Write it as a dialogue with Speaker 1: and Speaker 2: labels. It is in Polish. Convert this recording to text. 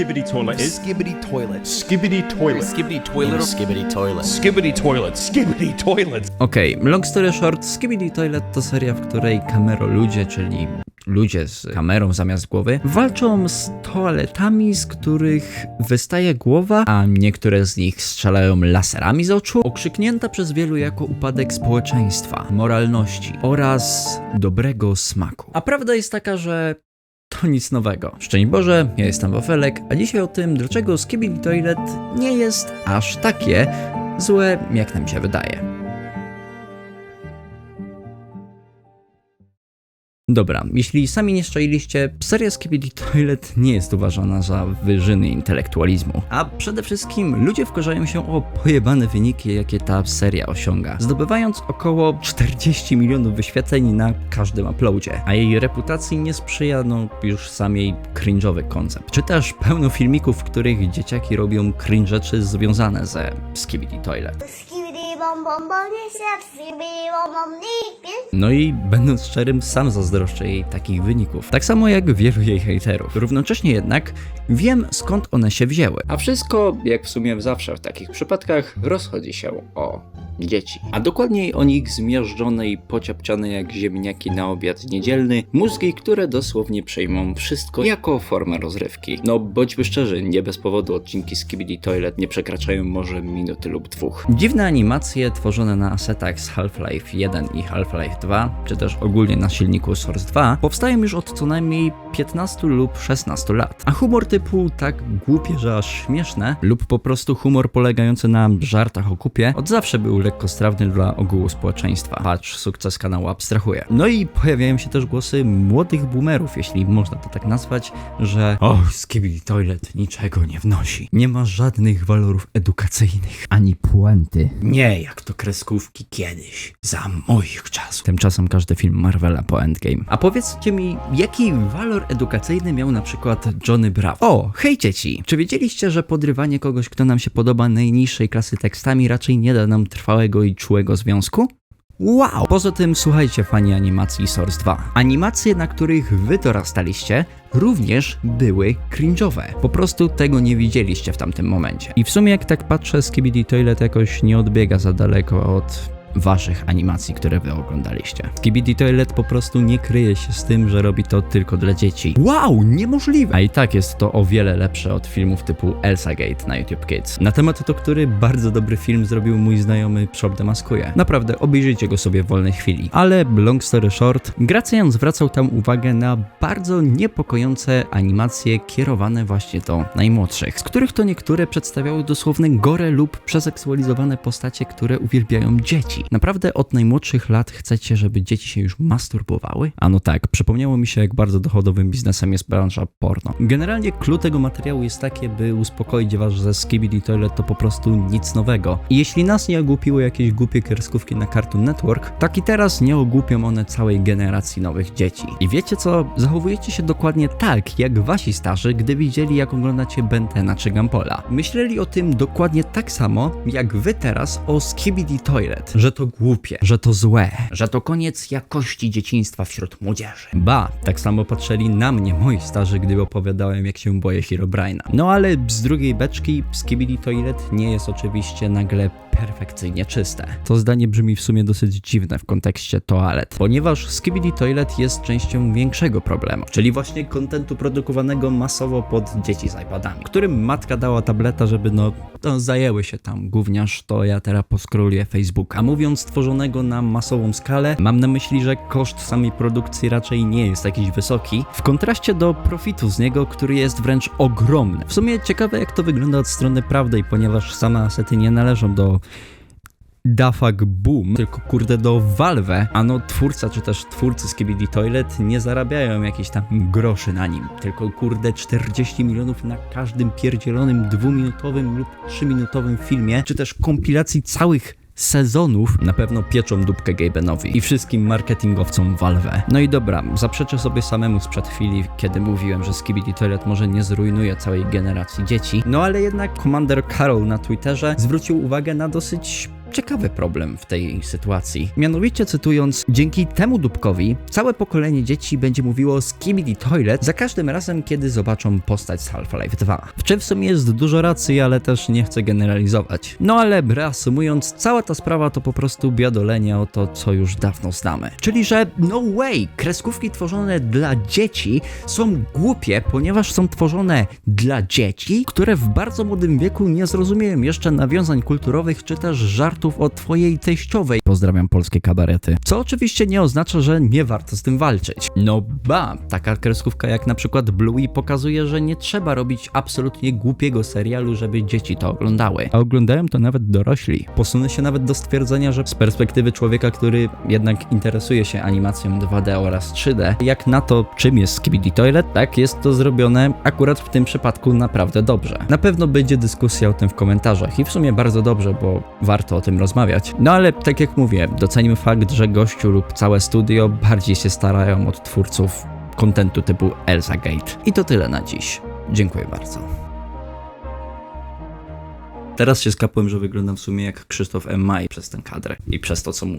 Speaker 1: Skibbity toilet is?
Speaker 2: Skibbity toilet.
Speaker 1: Skibbity toilet.
Speaker 2: Skibbity toilet. Skibbity toilet.
Speaker 1: Skibbity toilet. Skibbity toilet.
Speaker 3: Okej, long story short, Skibidi Toilet to seria, w której kameroludzie, czyli ludzie z kamerą zamiast głowy, walczą z toaletami, z których wystaje głowa, a niektóre z nich strzelają laserami z oczu, okrzyknięta przez wielu jako upadek społeczeństwa, moralności oraz dobrego smaku. A prawda jest taka, że to nic nowego. Szczęść Boże, ja jestem Wafelek, a dzisiaj o tym, dlaczego Skibidi Toilet nie jest aż takie złe, jak nam się wydaje. Dobra, jeśli sami nie szczailiście, seria Skibidi Toilet nie jest uważana za wyżyny intelektualizmu. A przede wszystkim ludzie wkurzają się o pojebane wyniki, jakie ta seria osiąga, zdobywając około 40 milionów wyświetleń na każdym uploadzie. A jej reputacji nie sprzyja no już sam jej cringe'owy koncept. Czy też pełno filmików, w których dzieciaki robią cringe rzeczy związane ze Skibidi Toilet. No i będąc szczerym, sam zazdroszczę jej takich wyników. Tak samo jak wielu jej hejterów. Równocześnie jednak wiem skąd one się wzięły. A wszystko, jak w sumie zawsze w takich przypadkach, rozchodzi się o dzieci. A dokładniej o nich zmiażdżone i pociapciane jak ziemniaki na obiad niedzielny, mózgi, które dosłownie przejmą wszystko jako formę rozrywki. No bądźmy szczerzy, nie bez powodu odcinki Skibidi Toilet nie przekraczają może minuty lub dwóch. Dziwne animacje tworzone na asetach z Half-Life 1 i Half-Life 2, czy też ogólnie na silniku Source 2, powstają już od co najmniej 15 lub 16 lat. A humor typu tak głupie, że aż śmieszne, lub po prostu humor polegający na żartach o kupie, od zawsze był lekkostrawny dla ogółu społeczeństwa. Patrz, sukces kanału abstrahuje. No i pojawiają się też głosy młodych boomerów, jeśli można to tak nazwać, że o, Skibidi Toilet niczego nie wnosi. Nie ma żadnych walorów edukacyjnych, ani puenty. Nie, jak to kreskówki kiedyś, za moich czasów. Tymczasem każdy film Marvela po Endgame. A powiedzcie mi, jaki walor edukacyjny miał na przykład Johnny Bravo? O, hej dzieci! Czy wiedzieliście, że podrywanie kogoś, kto nam się podoba najniższej klasy tekstami raczej nie da nam trwałego i czułego związku? Wow! Poza tym słuchajcie fani animacji Source 2. Animacje, na których wy dorastaliście, również były cringe'owe. Po prostu tego nie widzieliście w tamtym momencie. I w sumie jak tak patrzę, Skibidi Toilet jakoś nie odbiega za daleko od waszych animacji, które wy oglądaliście. Skibidi Toilet po prostu nie kryje się z tym, że robi to tylko dla dzieci. Wow, niemożliwe! A i tak jest to o wiele lepsze od filmów typu Elsa Gate na YouTube Kids. Na temat to, który bardzo dobry film zrobił mój znajomy Shop Demaskuje. Naprawdę, obejrzyjcie go sobie w wolnej chwili. Ale long story short, Gracjan zwracał tam uwagę na bardzo niepokojące animacje kierowane właśnie do najmłodszych, z których to niektóre przedstawiały dosłowne gore lub przeseksualizowane postacie, które uwielbiają dzieci. Naprawdę od najmłodszych lat chcecie, żeby dzieci się już masturbowały? A no tak, przypomniało mi się, jak bardzo dochodowym biznesem jest branża porno. Generalnie clue tego materiału jest takie, by uspokoić was, że Skibidi Toilet to po prostu nic nowego. I jeśli nas nie ogłupiły jakieś głupie kreskówki na Cartoon Network, tak i teraz nie ogłupią one całej generacji nowych dzieci. I wiecie co? Zachowujecie się dokładnie tak, jak wasi starzy, gdy widzieli, jak oglądacie Bentena czy Gampola. Myśleli o tym dokładnie tak samo, jak wy teraz o Skibidi Toilet. Że to głupie, że to złe, że to koniec jakości dzieciństwa wśród młodzieży. Ba, tak samo patrzyli na mnie moi starzy, gdy opowiadałem, jak się boję Herobrine'a. No ale z drugiej beczki Skibidi Toilet nie jest oczywiście nagle perfekcyjnie czyste. To zdanie brzmi w sumie dosyć dziwne w kontekście toalet, ponieważ Skibidi Toilet jest częścią większego problemu, czyli właśnie kontentu produkowanego masowo pod dzieci z iPadami, którym matka dała tableta, żeby no, no zajęły się tam gówniarz, to ja teraz poskroluję Facebook. A mówiąc tworzonego na masową skalę, mam na myśli, że koszt samej produkcji raczej nie jest jakiś wysoki, w kontraście do profitu z niego, który jest wręcz ogromny. W sumie ciekawe jak to wygląda od strony prawnej, ponieważ same asety nie należą do Dafak Boom, tylko kurde do Valve, a no twórca czy też twórcy Skibidi Toilet nie zarabiają jakieś tam groszy na nim, tylko kurde 40 milionów na każdym pierdzielonym dwuminutowym lub trzyminutowym filmie, czy też kompilacji całych sezonów na pewno pieczą dupkę Gabenowi i wszystkim marketingowcom Valve. No i dobra, zaprzeczę sobie samemu sprzed chwili, kiedy mówiłem, że Skibidi Toilet może nie zrujnuje całej generacji dzieci, no ale jednak Commander Carol na Twitterze zwrócił uwagę na dosyć ciekawy problem w tej sytuacji. Mianowicie cytując, dzięki temu dupkowi całe pokolenie dzieci będzie mówiło Skibidi Toilet za każdym razem, kiedy zobaczą postać z Half-Life 2. W czym w sumie jest dużo racji, ale też nie chcę generalizować. No ale reasumując, cała ta sprawa to po prostu biadolenie o to, co już dawno znamy. Czyli, że no way, kreskówki tworzone dla dzieci są głupie, ponieważ są tworzone dla dzieci, które w bardzo młodym wieku nie zrozumieją jeszcze nawiązań kulturowych czy też żartów o twojej teściowej. Pozdrawiam polskie kabarety. Co oczywiście nie oznacza, że nie warto z tym walczyć. No ba, taka kreskówka jak na przykład Bluey pokazuje, że nie trzeba robić absolutnie głupiego serialu, żeby dzieci to oglądały. A oglądają to nawet dorośli. Posunę się nawet do stwierdzenia, że z perspektywy człowieka, który jednak interesuje się animacją 2D oraz 3D, jak na to, czym jest Skibidi Toilet, tak jest to zrobione akurat w tym przypadku naprawdę dobrze. Na pewno będzie dyskusja o tym w komentarzach i w sumie bardzo dobrze, bo warto o tym rozmawiać. No ale tak jak mówię, docenimy fakt, że gościu lub całe studio bardziej się starają od twórców kontentu typu Elsa Gate. I to tyle na dziś. Dziękuję bardzo. Teraz się skapłem, że wyglądam w sumie jak Krzysztof M. Maj przez ten kadrę i przez to, co mówię.